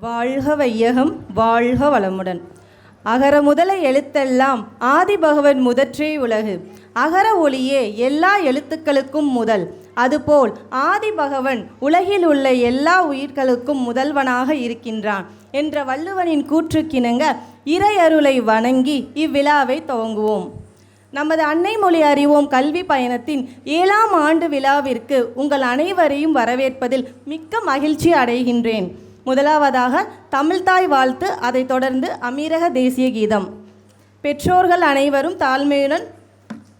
வாழ்க வையகம் வாழ்க வளமுடன். அகர முதல எழுத்தெல்லாம் ஆதிபகவன் முதற்றே உலகு. அகர ஒளியே எல்லா எழுத்துக்களுக்கும் முதல். அதுபோல் ஆதிபகவன் உலகில் உள்ள எல்லா உயிர்களுக்கும் முதல்வனாக இருக்கின்றான் என்ற வள்ளுவனின் கூற்றுக்கிணங்க இறையருளை வணங்கி இவ்விழாவை துவங்குவோம். நமது அன்னை மொழி அறிவோம் கல்வி பயணத்தின் ஏழாம் ஆண்டு விழாவிற்கு உங்கள் அனைவரையும் வரவேற்பதில் மிக்க மகிழ்ச்சி அடைகின்றேன். முதலாவதாக தமிழ்தாய் வாழ்த்து அதைத் தொடர்ந்து அமீரக தேசிய கீதம். பெற்றோர்கள் அனைவரும் தாழ்மையுடன்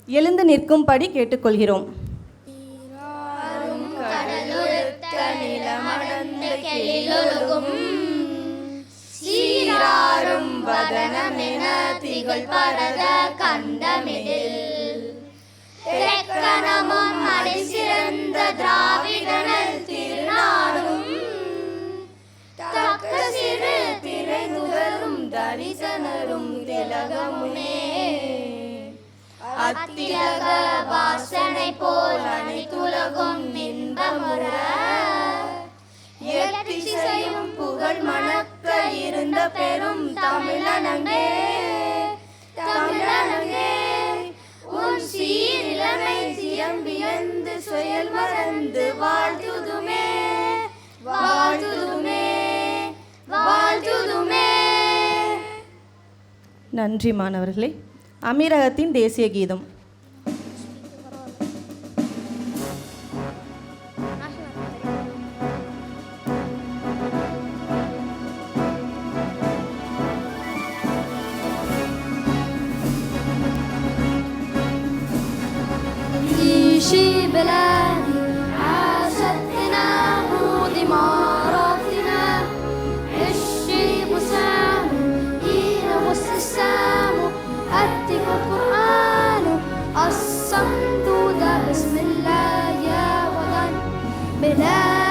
எழுந்து நிற்கும்படி கேட்டுக்கொள்கிறோம். சீராரும் வதனமென திகழ் பரத கண்டமிடில். அடை சிறந்த நுகரும் தரிசனரும் திலகமுனே அத்திலக வாசனை போல் அனைத்துலகும் இன்பமுற. எத்திசையும் புகழ் மணக்க இருந்த பெரும் தமிழனங்கே. தமிழனங்கே உன் சீரிழமை சியம் வியந்து செயல் மறந்து வாழ்த்துதுமே நன்றி மாணவர்களே. அமீரகத்தின் தேசிய கீதம். she بلاد